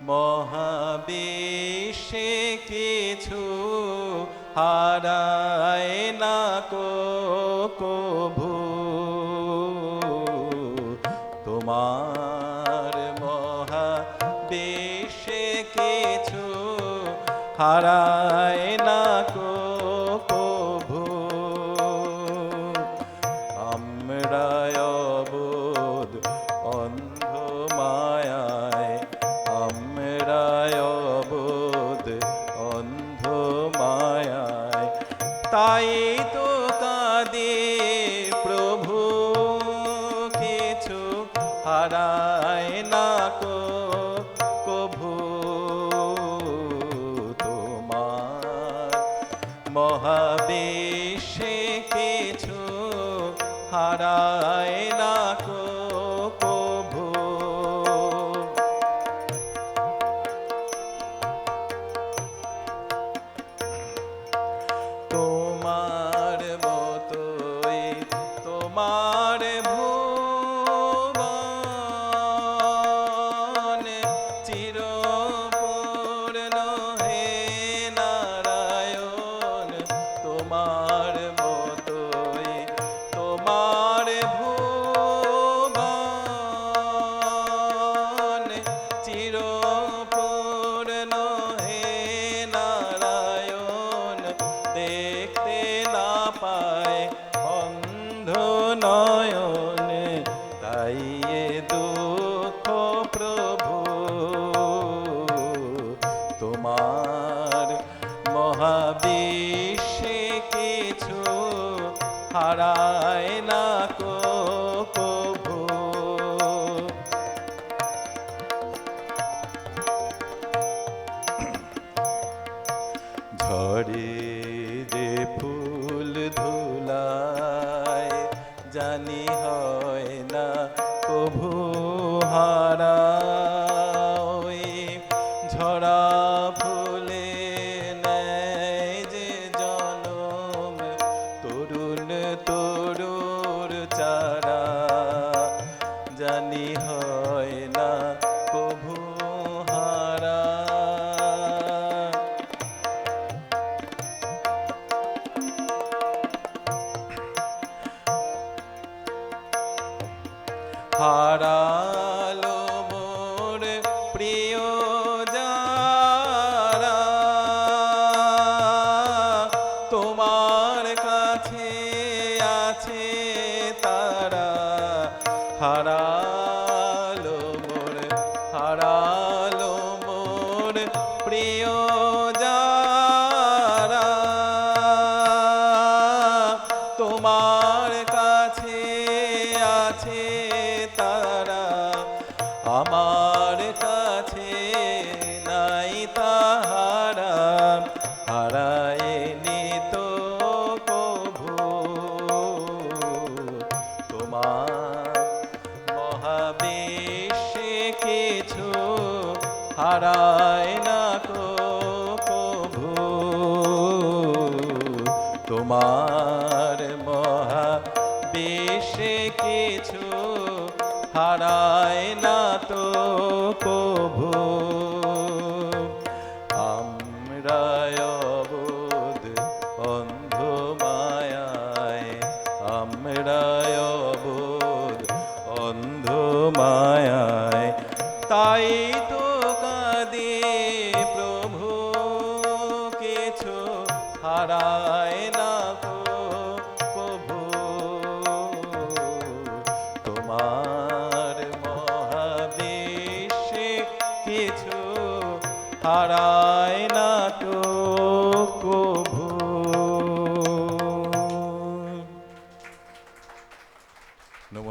মহাবিশ্বে কিছু হারায় না কো কভু তোমার মহাবিশ্বে কিছু হারায় না কো কভু আমরা অন্ধ মায়ায়। তাই তো কাঁদে প্রভু, কিছু হারায় না কো, কভু তোমার। মহাবেশে কিছু হারায় না নয়ন তাই দুঃখ প্রভু। তোমার মহাবিশ্বে কিছু হারায় না কো কভু ঝরে 你好 হারালো মোর প্রিয় যারা তোমার কাছে আছে তারা। হারালো মোর হারালো মোর প্রিয় যারা আমার কাছে নাই তাহারা। হারায়নি তো কভু তোমার মহাবেশে কিছু হারায় না কো কভু তোমার মহাবেশে কিছু হারায় না তো কভু আমরা অবোধ অন্ধ মায়ায়। আমরা অবোধ অন্ধ মায়ায়। তাই তো কাঁদে প্রভু, কিছু হারায় কিছু হারায় না তো কভু